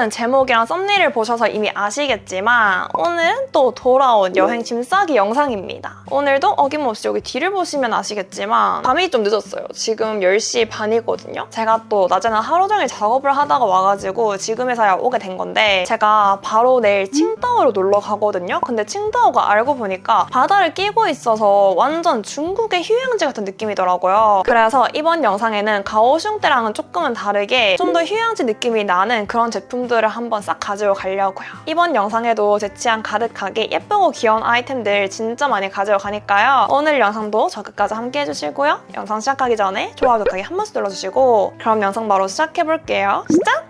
오늘은 제목이랑 썸네일을 보셔서 이미 아시겠지만 오늘은 또 돌아온 여행 짐 싸기 영상입니다. 오늘도 어김없이 여기 뒤를 보시면 아시겠지만 밤이 좀 늦었어요. 지금 10시 반이거든요. 제가 또 낮에는 하루 종일 작업을 하다가 와가지고 지금에서야 오게 된 건데 제가 바로 내일 칭다오로 놀러 가거든요. 근데 칭다오가 알고 보니까 바다를 끼고 있어서 완전 중국의 휴양지 같은 느낌이더라고요. 그래서 이번 영상에는 가오슝 때랑은 조금은 다르게 좀 더 휴양지 느낌이 나는 그런 제품들 을 한번 싹 가지고 가려고요. 이번 영상에도 제 취향 가득하게 예쁘고 귀여운 아이템들 진짜 많이 가지고 가니까요. 오늘 영상도 저 끝까지 함께 해주시고요. 영상 시작하기 전에 좋아요, 구독하기 한 번씩 눌러주시고 그럼 영상 바로 시작해볼게요. 시작!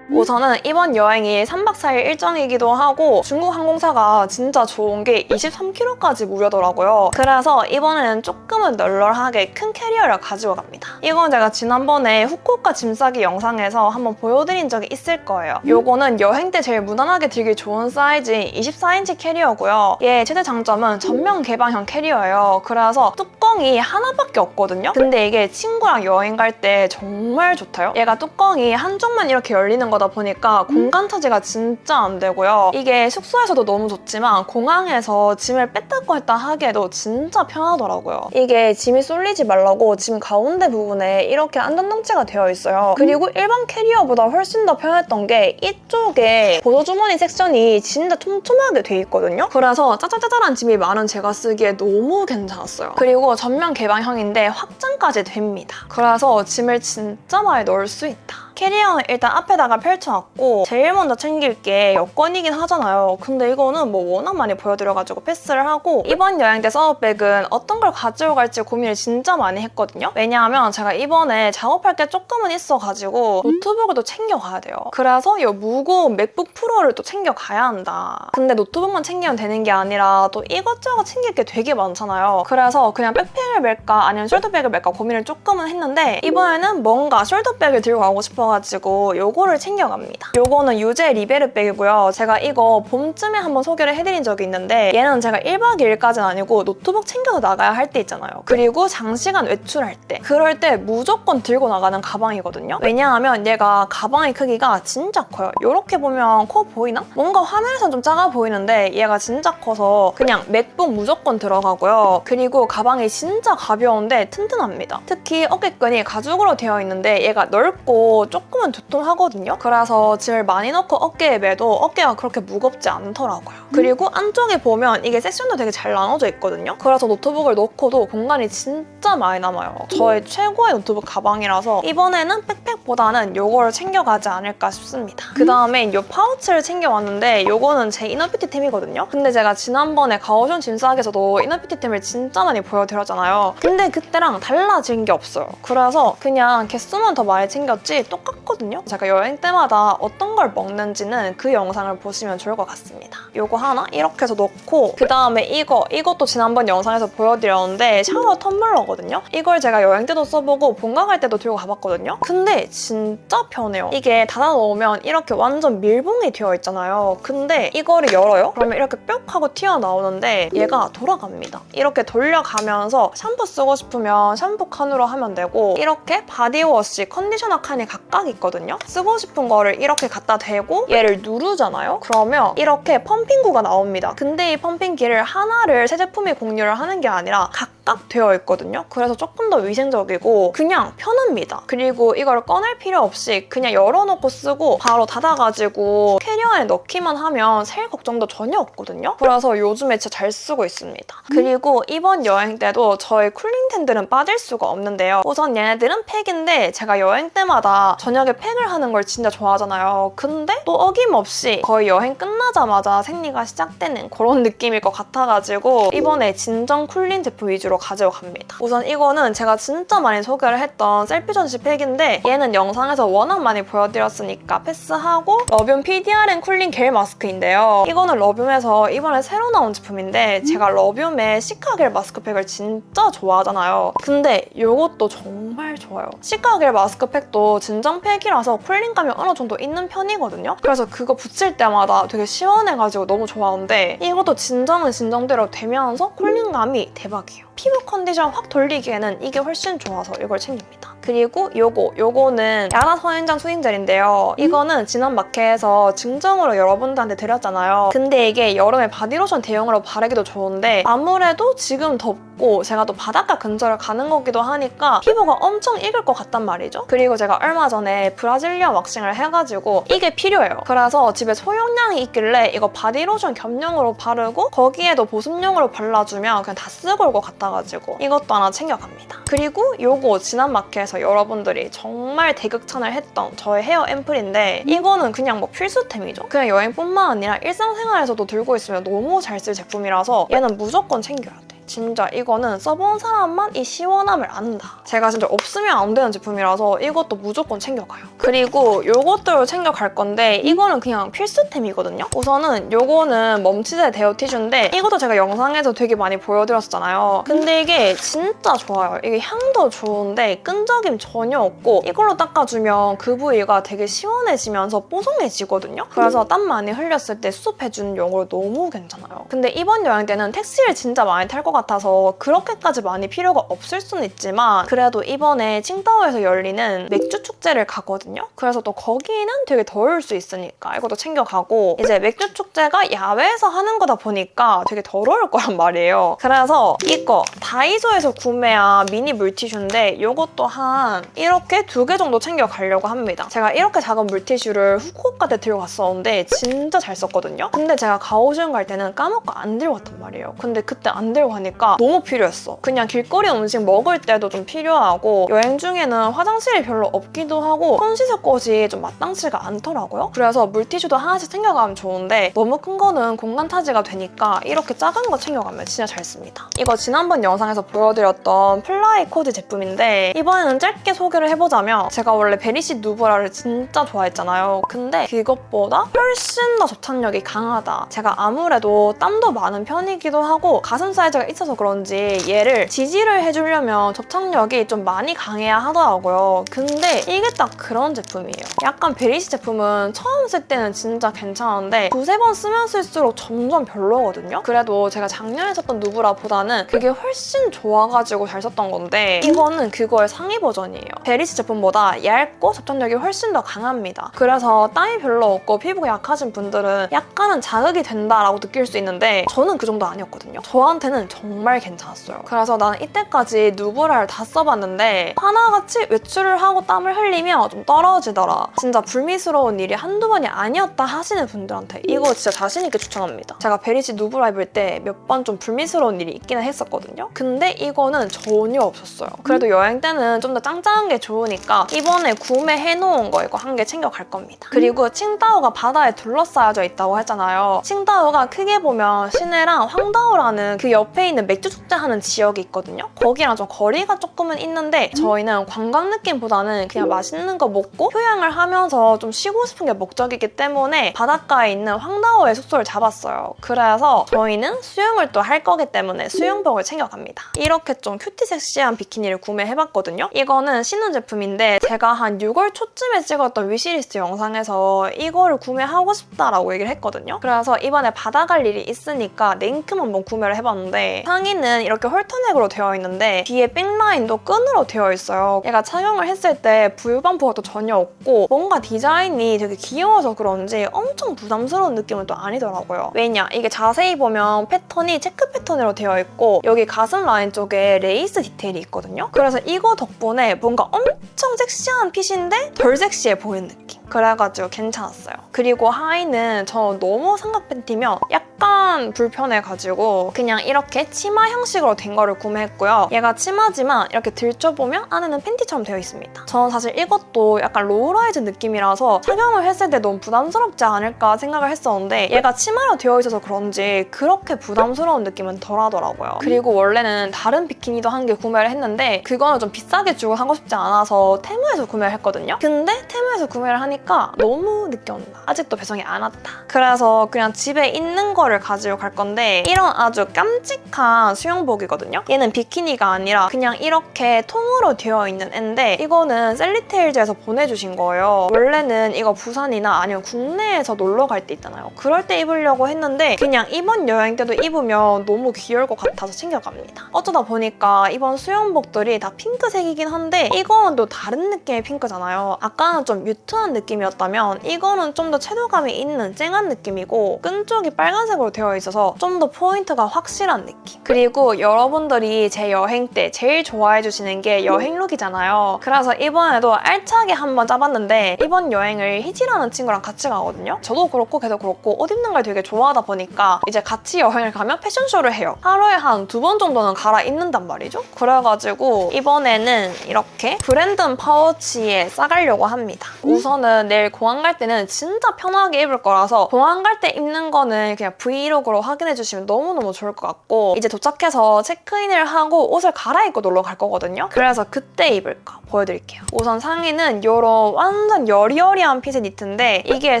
우선은 이번 여행이 3박 4일 일정이기도 하고 중국 항공사가 진짜 좋은 게 23kg까지 무료더라고요. 그래서 이번에는 조금은 널널하게 큰 캐리어를 가지고 갑니다. 이건 제가 지난번에 후쿠오카 짐 싸기 영상에서 한번 보여드린 적이 있을 거예요. 요거는 여행 때 제일 무난하게 들기 좋은 사이즈인 24인치 캐리어고요. 얘 최대 장점은 전면 개방형 캐리어예요. 그래서 뚜껑이 하나밖에 없거든요. 근데 이게 친구랑 여행 갈 때 정말 좋다요. 얘가 뚜껑이 한쪽만 이렇게 열리는 거다 보니까 공간 차지가 진짜 안 되고요. 이게 숙소에서도 너무 좋지만 공항에서 짐을 뺐다 뺐다 하기에도 진짜 편하더라고요. 이게 짐이 쏠리지 말라고 짐 가운데 부분에 이렇게 안전장치가 되어 있어요. 그리고 일반 캐리어보다 훨씬 더 편했던 게 이쪽에 보조주머니 섹션이 진짜 촘촘하게 돼 있거든요. 그래서 짜잘짜잘한 짐이 많은 제가 쓰기에 너무 괜찮았어요. 그리고 전면 개방형인데 확장까지 됩니다. 그래서 짐을 진짜 많이 넣을 수 있다. 캐리어는 일단 앞에다가 펼쳐놨고 제일 먼저 챙길 게 여권이긴 하잖아요. 근데 이거는 뭐 워낙 많이 보여드려가지고 패스를 하고 이번 여행 때 서브백은 어떤 걸 가지고 갈지 고민을 진짜 많이 했거든요. 왜냐하면 제가 이번에 작업할 게 조금은 있어가지고 노트북을 또 챙겨가야 돼요. 그래서 이 무거운 맥북 프로를 또 챙겨가야 한다. 근데 노트북만 챙기면 되는 게 아니라 또 이것저것 챙길 게 되게 많잖아요. 그래서 그냥 백팩을 멜까 아니면 숄더백을 멜까 고민을 조금은 했는데 이번에는 뭔가 숄더백을 들고 가고 싶어 싶어가지고 요거를 챙겨갑니다. 요거는 유제 리베르 백이고요. 제가 이거 봄쯤에 한번 소개를 해드린 적이 있는데 얘는 제가 1박 2일까지는 아니고 노트북 챙겨서 나가야 할 때 있잖아요. 그리고 장시간 외출할 때 그럴 때 무조건 들고 나가는 가방이거든요. 왜냐하면 얘가 가방의 크기가 진짜 커요. 이렇게 보면 커 보이나? 뭔가 화면에선 좀 작아 보이는데 얘가 진짜 커서 그냥 맥북 무조건 들어가고요. 그리고 가방이 진짜 가벼운데 튼튼합니다. 특히 어깨끈이 가죽으로 되어 있는데 얘가 넓고 조금은 두툼하거든요. 그래서 짐을 많이 넣고 어깨에 매도 어깨가 그렇게 무겁지 않더라고요. 그리고 안쪽에 보면 이게 섹션도 되게 잘 나눠져 있거든요. 그래서 노트북을 넣고도 공간이 진짜 많이 남아요. 저의 최고의 노트북 가방이라서 이번에는 백팩보다는 이거를 챙겨가지 않을까 싶습니다. 그 다음에 이 파우치를 챙겨왔는데 이거는 제 이너뷰티템이거든요. 근데 제가 지난번에 가오션 짐싸기에서도 이너뷰티템을 진짜 많이 보여드렸잖아요. 근데 그때랑 달라진 게 없어요. 그래서 그냥 개수만 더 많이 챙겼지 똑 같거든요. 제가 여행 때마다 어떤 걸 먹는지는 그 영상을 보시면 좋을 것 같습니다. 요거 하나 이렇게 해서 넣고 그 다음에 이거 이것도 지난번 영상에서 보여드렸는데 샤워 텀블러거든요. 이걸 제가 여행 때도 써보고 본가 갈 때도 들고 가봤거든요. 근데 진짜 편해요. 이게 닫아 놓으면 이렇게 완전 밀봉이 되어 있잖아요. 근데 이거를 열어요? 그러면 이렇게 뿅 하고 튀어나오는데 얘가 돌아갑니다. 이렇게 돌려가면서 샴푸 쓰고 싶으면 샴푸 칸으로 하면 되고 이렇게 바디워시, 컨디셔너 칸이 각각 있거든요. 쓰고 싶은 거를 이렇게 갖다 대고 얘를 누르잖아요. 그러면 이렇게 펌핑구가 나옵니다. 근데 이 펌핑기를 하나를 새 제품이 공유를 하는 게 아니라 각각 되어 있거든요. 그래서 조금 더 위생적이고 그냥 편합니다. 그리고 이걸 꺼낼 필요 없이 그냥 열어놓고 쓰고 바로 닫아가지고 캐리어 에 넣기만 하면 셀 걱정도 전혀 없거든요. 그래서 요즘에 진짜 잘 쓰고 있습니다. 그리고 이번 여행 때도 저의 쿨링템들은 빠질 수가 없는데요. 우선 얘네들은 팩인데 제가 여행 때마다 저녁에 팩을 하는 걸 진짜 좋아하잖아요. 근데 또 어김없이 거의 여행 끝나자마자 생리가 시작되는 그런 느낌일 것 같아가지고 이번에 진정 쿨링 제품 위주로 가지고 갑니다. 우선 이거는 제가 진짜 많이 소개를 했던 셀피 전시 팩인데 얘는 영상에서 워낙 많이 보여드렸으니까 패스하고 러뷴 PDRN 쿨링 겔 마스크인데요. 이거는 러뷴에서 이번에 새로 나온 제품인데 제가 러뷴의 시카 겔 마스크팩을 진짜 좋아하잖아요. 근데 이것도 정말 좋아요. 시카 겔 마스크팩도 진정 팩이라서 쿨링감이 어느 정도 있는 편이거든요. 그래서 그거 붙일 때마다 되게 시원해가지고 너무 좋아하는데 이것도 진정은 진정대로 되면서 쿨링감이 대박이에요. 피부 컨디션 확 돌리기에는 이게 훨씬 좋아서 이걸 챙깁니다. 그리고 요거, 요거는 야나 선인장 수딩젤인데요. 이거는 지난 마켓에서 증정으로 여러분들한테 드렸잖아요. 근데 이게 여름에 바디로션 대용으로 바르기도 좋은데 아무래도 지금 덥고 제가 또 바닷가 근처를 가는 거기도 하니까 피부가 엄청 익을 것 같단 말이죠. 그리고 제가 얼마 전에 브라질리언 왁싱을 해가지고 이게 필요해요. 그래서 집에 소용량이 있길래 이거 바디로션 겸용으로 바르고 거기에도 보습용으로 발라주면 그냥 다 쓰고 올 것 같아가지고 이것도 하나 챙겨갑니다. 그리고 요거 지난 마켓에서 여러분들이 정말 대극찬을 했던 저의 헤어 앰플인데 이거는 그냥 뭐 필수템이죠. 그냥 여행뿐만 아니라 일상생활에서도 들고 있으면 너무 잘 쓸 제품이라서 얘는 무조건 챙겨야 돼. 진짜 이거는 써본 사람만 이 시원함을 안다. 제가 진짜 없으면 안 되는 제품이라서 이것도 무조건 챙겨가요. 그리고 요것들을 챙겨갈 건데 이거는 그냥 필수템이거든요. 우선은 요거는 멈치제 데어 티슈인데 이것도 제가 영상에서 되게 많이 보여드렸었잖아요. 근데 이게 진짜 좋아요. 이게 향도 좋은데 끈적임 전혀 없고 이걸로 닦아주면 그 부위가 되게 시원해지면서 뽀송해지거든요. 그래서 땀 많이 흘렸을 때 수습해주는 용으로 너무 괜찮아요. 근데 이번 여행 때는 택시를 진짜 많이 탈 것 같아서 그렇게까지 많이 필요가 없을 수는 있지만 그래도 이번에 칭다오에서 열리는 맥주 축제를 가거든요. 그래서 또 거기는 되게 더울 수 있으니까 이것도 챙겨가고 이제 맥주 축제가 야외에서 하는 거다 보니까 되게 더러울 거란 말이에요. 그래서 이거 다이소에서 구매한 미니 물티슈인데 이것도 한 이렇게 두 개 정도 챙겨가려고 합니다. 제가 이렇게 작은 물티슈를 후쿠오카 때 들고 갔었는데 진짜 잘 썼거든요. 근데 제가 가오슝 갈 때는 까먹고 안 들고 갔단 말이에요. 근데 그때 안 들고 가니까 너무 필요했어. 그냥 길거리 음식 먹을 때도 좀 필요하고 여행 중에는 화장실이 별로 없기도 하고 손 씻을 곳이 좀 마땅치가 않더라고요. 그래서 물티슈도 하나씩 챙겨가면 좋은데 너무 큰 거는 공간 차지가 되니까 이렇게 작은 거 챙겨가면 진짜 잘 씁니다. 이거 지난번 영상에서 보여드렸던 플라이 코드 제품인데 이번에는 짧게 소개를 해보자면 제가 원래 베리시 누브라를 진짜 좋아했잖아요. 근데 그것보다 훨씬 더 접착력이 강하다. 제가 아무래도 땀도 많은 편이기도 하고 가슴 사이즈가 있어서 그런지 얘를 지지를 해주려면 접착력이 좀 많이 강해야 하더라고요. 근데 이게 딱 그런 제품이에요. 약간 베리시 제품은 처음 쓸 때는 진짜 괜찮은데 두세 번 쓰면 쓸수록 점점 별로거든요. 그래도 제가 작년에 썼던 누브라보다는 그게 훨씬 좋아가지고 잘 썼던 건데 이거는 그거의 상위 버전이에요. 베리시 제품보다 얇고 접착력이 훨씬 더 강합니다. 그래서 땀이 별로 없고 피부가 약하신 분들은 약간은 자극이 된다라고 느낄 수 있는데 저는 그 정도 아니었거든요. 저한테는 정말 괜찮았어요. 그래서 나는 이때까지 누브라를 다 써봤는데 하나같이 외출을 하고 땀을 흘리면 좀 떨어지더라. 진짜 불미스러운 일이 한두 번이 아니었다 하시는 분들한테 이거 진짜 자신있게 추천합니다. 제가 베리시 누브라 입을 때 몇 번 좀 불미스러운 일이 있기는 했었거든요. 근데 이거는 전혀 없었어요. 그래도 여행 때는 좀 더 짱짱한 게 좋으니까 이번에 구매해놓은 거 이거 한 개 챙겨갈 겁니다. 그리고 칭다오가 바다에 둘러싸여져 있다고 했잖아요. 칭다오가 크게 보면 시내랑 황다오라는 그 옆에 있는 맥주 축제 하는 지역이 있거든요. 거기랑 좀 거리가 조금은 있는데 저희는 관광 느낌보다는 그냥 맛있는 거 먹고 휴양을 하면서 좀 쉬고 싶은 게 목적이기 때문에 바닷가에 있는 황다오에 숙소를 잡았어요. 그래서 저희는 수영을 또 할 거기 때문에 수영복을 챙겨갑니다. 이렇게 좀 큐티 섹시한 비키니를 구매해봤거든요. 이거는 신혼 제품인데 제가 한 6월 초쯤에 찍었던 위시리스트 영상에서 이거를 구매하고 싶다라고 얘기를 했거든요. 그래서 이번에 바다 갈 일이 있으니까 랭큼 한번 구매를 해봤는데 상의는 이렇게 홀터넥으로 되어 있는데 뒤에 백라인도 끈으로 되어 있어요. 얘가 착용을 했을 때 불반포가 또 전혀 없고 뭔가 디자인이 되게 귀여워서 그런지 엄청 부담스러운 느낌은 또 아니더라고요. 왜냐? 이게 자세히 보면 패턴이 체크 패턴으로 되어 있고 여기 가슴 라인 쪽에 레이스 디테일이 있거든요. 그래서 이거 덕분에 뭔가 엄청 섹시한 핏인데 덜 섹시해 보이는 느낌. 그래가지고 괜찮았어요. 그리고 하의는 저 너무 삼각 팬티면 약간 불편해가지고 그냥 이렇게 치마 형식으로 된 거를 구매했고요. 얘가 치마지만 이렇게 들춰보면 안에는 팬티처럼 되어 있습니다. 저는 사실 이것도 약간 로우라이즈 느낌이라서 착용을 했을 때 너무 부담스럽지 않을까 생각을 했었는데 얘가 치마로 되어 있어서 그런지 그렇게 부담스러운 느낌은 덜 하더라고요. 그리고 원래는 다른 비키니도 한 개 구매를 했는데 그거는 좀 비싸게 주고 사고 싶지 않아서 테무에서 구매를 했거든요. 근데 테무에서 구매를 하니까 입으니까 너무 늦게 온다. 아직도 배송이 안 왔다. 그래서 그냥 집에 있는 거를 가지고 갈 건데 이런 아주 깜찍한 수영복이거든요. 얘는 비키니가 아니라 그냥 이렇게 통으로 되어 있는 앤데 이거는 셀리테일즈에서 보내주신 거예요. 원래는 이거 부산이나 아니면 국내에서 놀러 갈 때 있잖아요. 그럴 때 입으려고 했는데 그냥 이번 여행 때도 입으면 너무 귀여울 것 같아서 챙겨갑니다. 어쩌다 보니까 이번 수영복들이 다 핑크색이긴 한데 이거는 또 다른 느낌의 핑크잖아요. 아까는 좀 뮤트한 느낌 이었다면 이거는 좀 더 채도감이 있는 쨍한 느낌이고 끈 쪽이 빨간색으로 되어 있어서 좀 더 포인트가 확실한 느낌. 그리고 여러분들이 제 여행 때 제일 좋아해 주시는 게 여행 룩이잖아요. 그래서 이번에도 알차게 한번 짜봤는데 이번 여행을 희지라는 친구랑 같이 가거든요. 저도 그렇고 걔도 그렇고 옷 입는 걸 되게 좋아하다 보니까 이제 같이 여행을 가면 패션쇼를 해요. 하루에 한 두 번 정도는 갈아입는단 말이죠. 그래가지고 이번에는 이렇게 브랜든 파우치에 싸가려고 합니다. 우선은 내일 공항 갈 때는 진짜 편하게 입을 거라서 공항 갈 때 입는 거는 그냥 브이로그로 확인해 주시면 너무너무 좋을 것 같고 이제 도착해서 체크인을 하고 옷을 갈아입고 놀러 갈 거거든요. 그래서 그때 입을까 보여드릴게요. 우선 상의는 이런 완전 여리여리한 핏의 니트인데 이게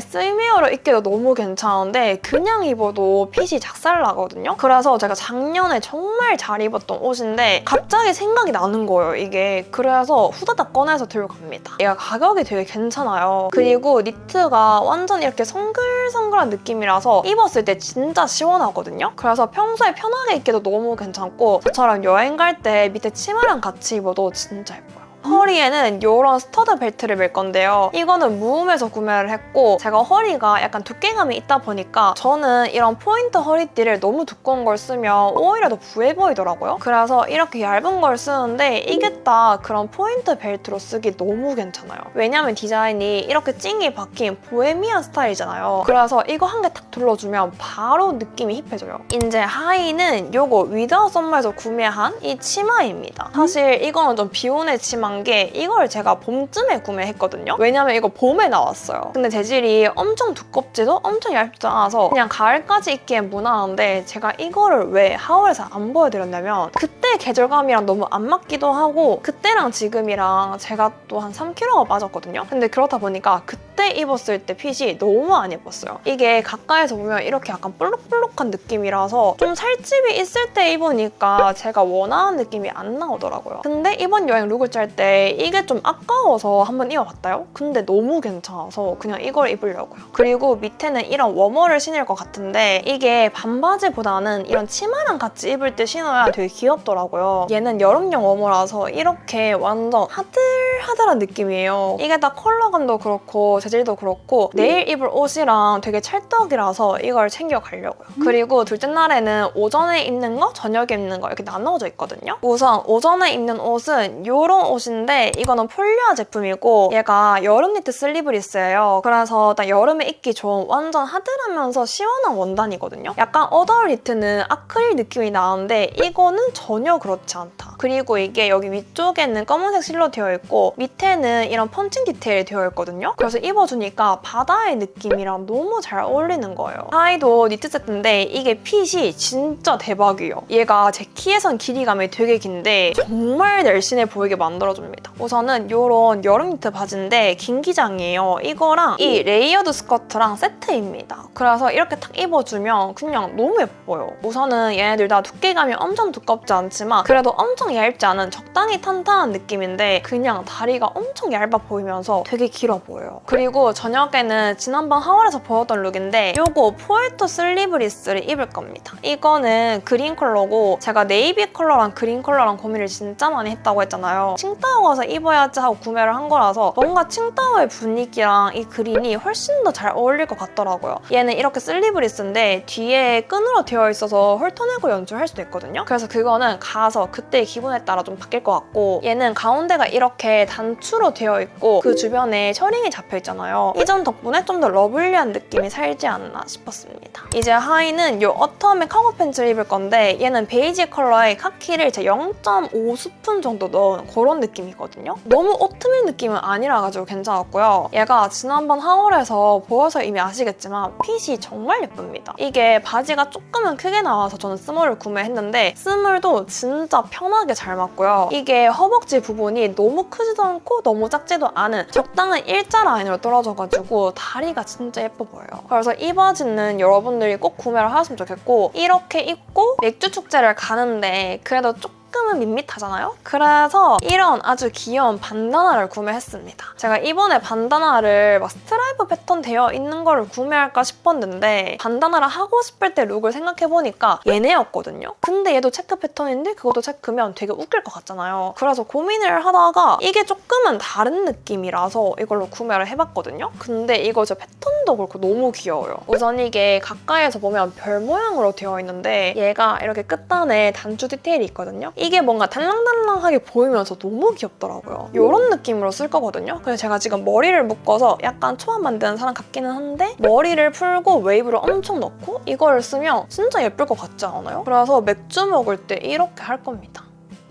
스위어로 입기도 너무 괜찮은데 그냥 입어도 핏이 작살나거든요. 그래서 제가 작년에 정말 잘 입었던 옷인데 갑자기 생각이 나는 거예요, 이게. 그래서 후다닥 꺼내서 들고 갑니다. 얘가 가격이 되게 괜찮아요. 그리고 니트가 완전 이렇게 성글성글한 느낌이라서 입었을 때 진짜 시원하거든요. 그래서 평소에 편하게 입기도 너무 괜찮고 저처럼 여행 갈 때 밑에 치마랑 같이 입어도 진짜 예뻐요. 허리에는 이런 스터드 벨트를 멜 건데요. 이거는 무음에서 구매를 했고 제가 허리가 약간 두께감이 있다 보니까 저는 이런 포인트 허리띠를 너무 두꺼운 걸 쓰면 오히려 더 부해 보이더라고요. 그래서 이렇게 얇은 걸 쓰는데 이게 딱 그런 포인트 벨트로 쓰기 너무 괜찮아요. 왜냐면 디자인이 이렇게 찡이 박힌 보헤미안 스타일이잖아요. 그래서 이거 한 개 탁 둘러주면 바로 느낌이 힙해져요. 이제 하의는 요거 위더 썸머에서 구매한 이 치마입니다. 사실 이거는 좀 비오네 치마 인게 이걸 제가 봄쯤에 구매했거든요. 왜냐면 이거 봄에 나왔어요. 근데 재질이 엄청 두껍지도 엄청 얇지 않아서 그냥 가을까지 입기엔 무난한데 제가 이거를 왜 하월에서 안 보여드렸냐면 그때 계절감이랑 너무 안 맞기도 하고 그때랑 지금이랑 제가 또 한 3kg가 빠졌거든요. 근데 그렇다 보니까 그때 입었을 때 핏이 너무 안 예뻤어요. 이게 가까이서 보면 이렇게 약간 볼록볼록한 느낌이라서 좀 살집이 있을 때 입으니까 제가 원하는 느낌이 안 나오더라고요. 근데 이번 여행 룩을 짤때 이게 좀 아까워서 한번 입어봤다요? 근데 너무 괜찮아서 그냥 이걸 입으려고요. 그리고 밑에는 이런 워머를 신을 것 같은데 이게 반바지보다는 이런 치마랑 같이 입을 때 신어야 되게 귀엽더라고요. 얘는 여름용 워머라서 이렇게 완전 하들하들한 느낌이에요. 이게 다 컬러감도 그렇고 재질도 그렇고 내일 입을 옷이랑 되게 찰떡이라서 이걸 챙겨가려고요. 그리고 둘째 날에는 오전에 입는 거, 저녁에 입는 거 이렇게 나눠져 있거든요. 우선 오전에 입는 옷은 이런 옷인 데 이거는 폴리아 제품이고 얘가 여름 니트 슬리브리스예요. 그래서 일단 여름에 입기 좋은 완전 하들하면서 시원한 원단이거든요. 약간 어덜 니트는 아크릴 느낌이 나는데 이거는 전혀 그렇지 않다. 그리고 이게 여기 위쪽에는 검은색 실로 되어 있고 밑에는 이런 펀칭 디테일이 되어 있거든요. 그래서 입어주니까 바다의 느낌이랑 너무 잘 어울리는 거예요. 하의도 니트 세트인데 이게 핏이 진짜 대박이에요. 얘가 제 키에선 길이감이 되게 긴데 정말 날씬해 보이게 만들어 줍니다. 우선은 이런 여름 니트 바지인데 긴 기장이에요. 이거랑 이 레이어드 스커트랑 세트입니다. 그래서 이렇게 딱 입어주면 그냥 너무 예뻐요. 우선은 얘네들 다 두께감이 엄청 두껍지 않지만 그래도 엄청 얇지 않은 적당히 탄탄한 느낌인데 그냥 다리가 엄청 얇아 보이면서 되게 길어 보여요. 그리고 저녁에는 지난번 하월에서 보였던 룩인데 이거 포에토 슬리브 리스를 입을 겁니다. 이거는 그린 컬러고 제가 네이비 컬러랑 그린 컬러랑 고민을 진짜 많이 했다고 했잖아요. 칭 따오 가서 입어야지 하고 구매를 한 거라서 뭔가 칭따오의 분위기랑 이 그린이 훨씬 더 잘 어울릴 것 같더라고요. 얘는 이렇게 슬리브리스인데 뒤에 끈으로 되어 있어서 훑어내고 연출할 수도 있거든요. 그래서 그거는 가서 그때의 기분에 따라 좀 바뀔 것 같고 얘는 가운데가 이렇게 단추로 되어 있고 그 주변에 셔링이 잡혀 있잖아요. 이 점 덕분에 좀 더 러블리한 느낌이 살지 않나 싶었습니다. 이제 하의는 이 어텀의 카고 팬츠를 입을 건데 얘는 베이지 컬러의 카키를 제 0.5스푼 정도 넣은 그런 느낌 이거든요. 너무 오트밀 느낌은 아니라 가지고 괜찮았고요. 얘가 지난번 하울에서 보여서 이미 아시겠지만 핏이 정말 예쁩니다. 이게 바지가 조금은 크게 나와서 저는 스몰을 구매했는데 스몰도 진짜 편하게 잘 맞고요. 이게 허벅지 부분이 너무 크지도 않고 너무 작지도 않은 적당한 일자 라인으로 떨어져가지고 다리가 진짜 예뻐 보여요. 그래서 이 바지는 여러분들이 꼭 구매를 하셨으면 좋겠고 이렇게 입고 맥주 축제를 가는데 그래도 조금 조금은 밋밋하잖아요? 그래서 이런 아주 귀여운 반다나를 구매했습니다. 제가 이번에 반다나를 막 스트라이프 패턴 되어 있는 거를 구매할까 싶었는데 반다나를 하고 싶을 때 룩을 생각해보니까 얘네였거든요? 근데 얘도 체크 패턴인데 그것도 체크면 되게 웃길 것 같잖아요. 그래서 고민을 하다가 이게 조금은 다른 느낌이라서 이걸로 구매를 해봤거든요? 근데 이거 저 패턴도 그렇고 너무 귀여워요. 우선 이게 가까이에서 보면 별 모양으로 되어 있는데 얘가 이렇게 끝단에 단추 디테일이 있거든요? 이게 뭔가 달랑달랑하게 보이면서 너무 귀엽더라고요. 이런 느낌으로 쓸 거거든요. 그래서 제가 지금 머리를 묶어서 약간 초안 만드는 사람 같기는 한데 머리를 풀고 웨이브를 엄청 넣고 이거를 쓰면 진짜 예쁠 것 같지 않아요? 그래서 맥주 먹을 때 이렇게 할 겁니다.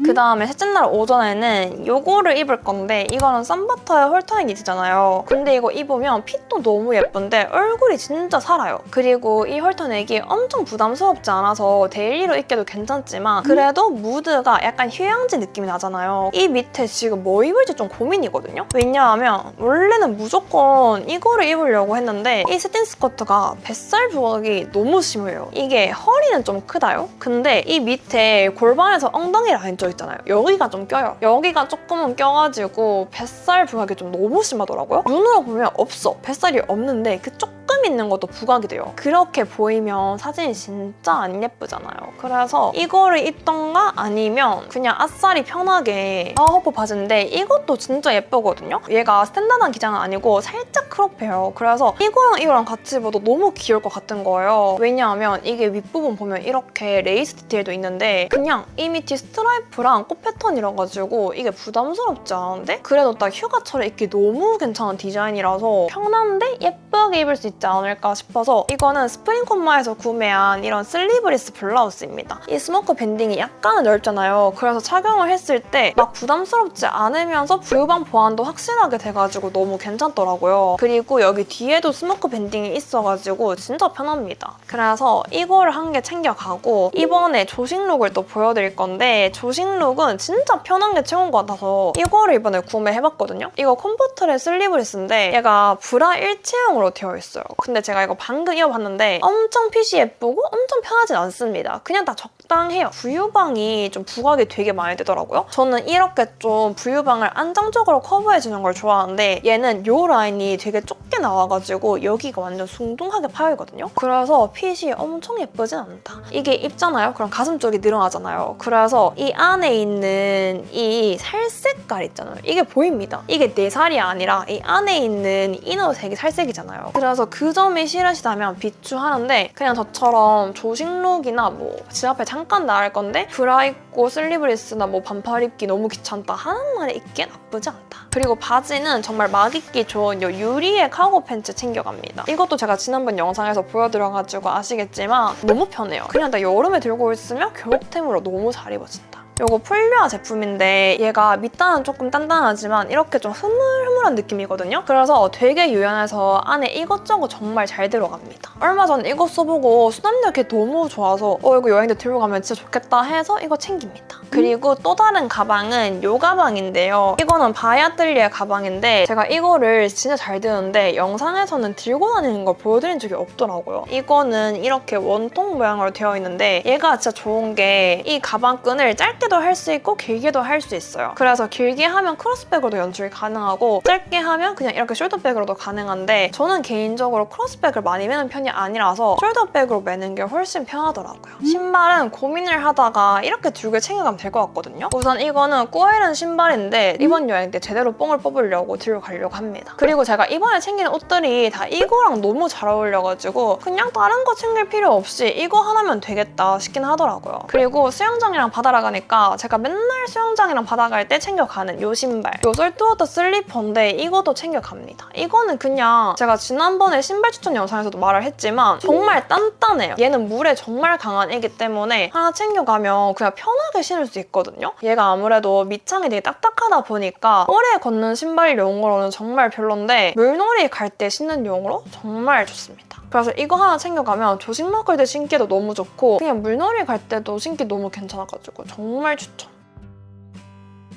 그 다음에 셋째 날 오전에는 요거를 입을 건데 이거는 썬버터의 홀터넥 니트잖아요. 근데 이거 입으면 핏도 너무 예쁜데 얼굴이 진짜 살아요. 그리고 이 홀터넥이 엄청 부담스럽지 않아서 데일리로 입기도 괜찮지만 그래도 무드가 약간 휴양지 느낌이 나잖아요. 이 밑에 지금 뭐 입을지 좀 고민이거든요. 왜냐하면 원래는 무조건 이거를 입으려고 했는데 이 스틴 스커트가 뱃살 부각이 너무 심해요. 이게 허리는 좀 크다요? 근데 이 밑에 골반에서 엉덩이 라인 쪄 있잖아요. 여기가 좀 껴요. 여기가 조금은 껴가지고 뱃살 부각이 좀 너무 심하더라고요. 눈으로 보면 없어. 뱃살이 없는데 그 조금 있는 것도 부각이 돼요. 그렇게 보이면 사진이 진짜 안 예쁘잖아요. 그래서 이거를 입던가 아니면 그냥 아싸리 편하게 아호프 바지인데 이것도 진짜 예쁘거든요. 얘가 스탠다드한 기장은 아니고 살짝 크롭해요. 그래서 이거랑 이거랑 같이 입어도 너무 귀여울 것 같은 거예요. 왜냐하면 이게 윗부분 보면 이렇게 레이스 디테일도 있는데 그냥 이 밑이 스트라이프랑 꽃 패턴이라 가지고 이게 부담스럽지 않은데 그래도 딱 휴가철에 입기 너무 괜찮은 디자인이라서 편한데 예쁘게 입을 수 있지 않을까 싶어서 이거는 스프링 콤마에서 구매한 이런 슬리브리스 블라우스입니다. 이 스모크 밴딩이 약간은 넓잖아요. 그래서 착용을 했을 때 막 부담스럽지 않으면서 부유방 보완도 확실하게 돼가지고 너무 괜찮더라고요. 그리고 여기 뒤에도 스모크 밴딩이 있어가지고 진짜 편합니다. 그래서 이거를 한 개 챙겨가고 이번에 조식 룩을 또 보여드릴 건데 조식 룩은 진짜 편한 게 최고인 것 같아서 이거를 이번에 구매해봤거든요. 이거 컴포트의 슬리브리스인데 얘가 브라 일체형으로 되어 있어요. 근데 제가 이거 방금 입어봤는데 엄청 핏이 예쁘고 엄청 편하진 않습니다. 그냥 다 적당해요. 부유방이 좀 부각이 되게 많이 되더라고요. 저는 이렇게 좀 부유방을 안정적으로 커버해주는 걸 좋아하는데 얘는 이 라인이 되게 좁게 나와가지고 여기가 완전 숭둥하게 파여있거든요. 그래서 핏이 엄청 예쁘진 않다. 이게 입잖아요? 그럼 가슴 쪽이 늘어나잖아요. 그래서 이 안에 있는 이 살 색깔 있잖아요. 이게 보입니다. 이게 내 살이 아니라 이 안에 있는 이너색이 살색이잖아요. 그래서 그 점이 싫으시다면 비추하는데 그냥 저처럼 조식룩이나 뭐 집 앞에 잠깐 나갈 건데 브라 입고 슬리브리스나 뭐 반팔 입기 너무 귀찮다 하는 날에 입기엔 나쁘지 않다. 그리고 바지는 정말 막 입기 좋은 요 유리의 카고 팬츠 챙겨갑니다. 이것도 제가 지난번 영상에서 보여드려가지고 아시겠지만 너무 편해요. 그냥 나 여름에 들고 있으면 겨울템으로 너무 잘 입어진다. 이거 폴리아 제품인데 얘가 밑단은 조금 단단하지만 이렇게 좀 흐물흐물한 느낌이거든요. 그래서 되게 유연해서 안에 이것저것 정말 잘 들어갑니다. 얼마 전에 이거 써보고 수납력이 너무 좋아서 어 이거 여행 때 들고 가면 진짜 좋겠다 해서 이거 챙깁니다. 그리고 또 다른 가방은 요 가방인데요. 이거는 바이아틀리에 가방인데 제가 이거를 진짜 잘 드는데 영상에서는 들고 다니는 걸 보여드린 적이 없더라고요. 이거는 이렇게 원통 모양으로 되어 있는데 얘가 진짜 좋은 게 이 가방끈을 짧게 도 할 수 있고 길게도 할 수 있어요. 그래서 길게 하면 크로스백으로도 연출이 가능하고 짧게 하면 그냥 이렇게 숄더백으로도 가능한데 저는 개인적으로 크로스백을 많이 매는 편이 아니라서 숄더백으로 매는 게 훨씬 편하더라고요. 신발은 고민을 하다가 이렇게 두 개 챙겨가면 될 것 같거든요. 우선 이거는 꼬에른 신발인데 이번 여행 때 제대로 뽕을 뽑으려고 들고 가려고 합니다. 그리고 제가 이번에 챙기는 옷들이 다 이거랑 너무 잘 어울려가지고 그냥 다른 거 챙길 필요 없이 이거 하나면 되겠다 싶긴 하더라고요. 그리고 수영장이랑 바다라 가니까 제가 맨날 수영장이랑 바다 갈 때 챙겨가는 요 신발 요 솔트워터 슬리퍼인데 이것도 챙겨갑니다. 이거는 그냥 제가 지난번에 신발 추천 영상에서도 말을 했지만 정말 단단해요. 얘는 물에 정말 강한 애기 때문에 하나 챙겨가면 그냥 편하게 신을 수 있거든요. 얘가 아무래도 밑창이 되게 딱딱하다 보니까 오래 걷는 신발용으로는 정말 별론데 물놀이 갈 때 신는 용으로 정말 좋습니다. 그래서 이거 하나 챙겨가면 조식 먹을 때 신기도 너무 좋고 그냥 물놀이 갈 때도 신기 너무 괜찮아가지고 정말 추천.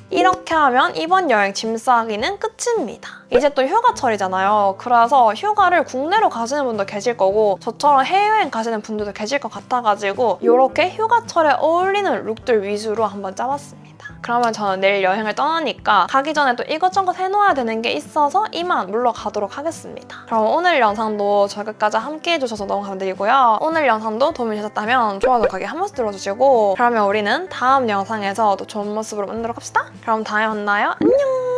이렇게 하면 이번 여행 짐 싸기는 끝입니다. 이제 또 휴가철이잖아요. 그래서 휴가를 국내로 가시는 분도 계실 거고 저처럼 해외여행 가시는 분들도 계실 것 같아가지고 이렇게 휴가철에 어울리는 룩들 위주로 한번 짜봤습니다. 그러면 저는 내일 여행을 떠나니까 가기 전에 또 이것저것 해놓아야 되는 게 있어서 이만 물러가도록 하겠습니다. 그럼 오늘 영상도 저희 끝까지 함께 해주셔서 너무 감사드리고요. 오늘 영상도 도움이 되셨다면 좋아요, 구독하기 한 번씩 눌러주시고 그러면 우리는 다음 영상에서 또 좋은 모습으로 만나러 갑시다. 그럼 다음에 만나요. 안녕!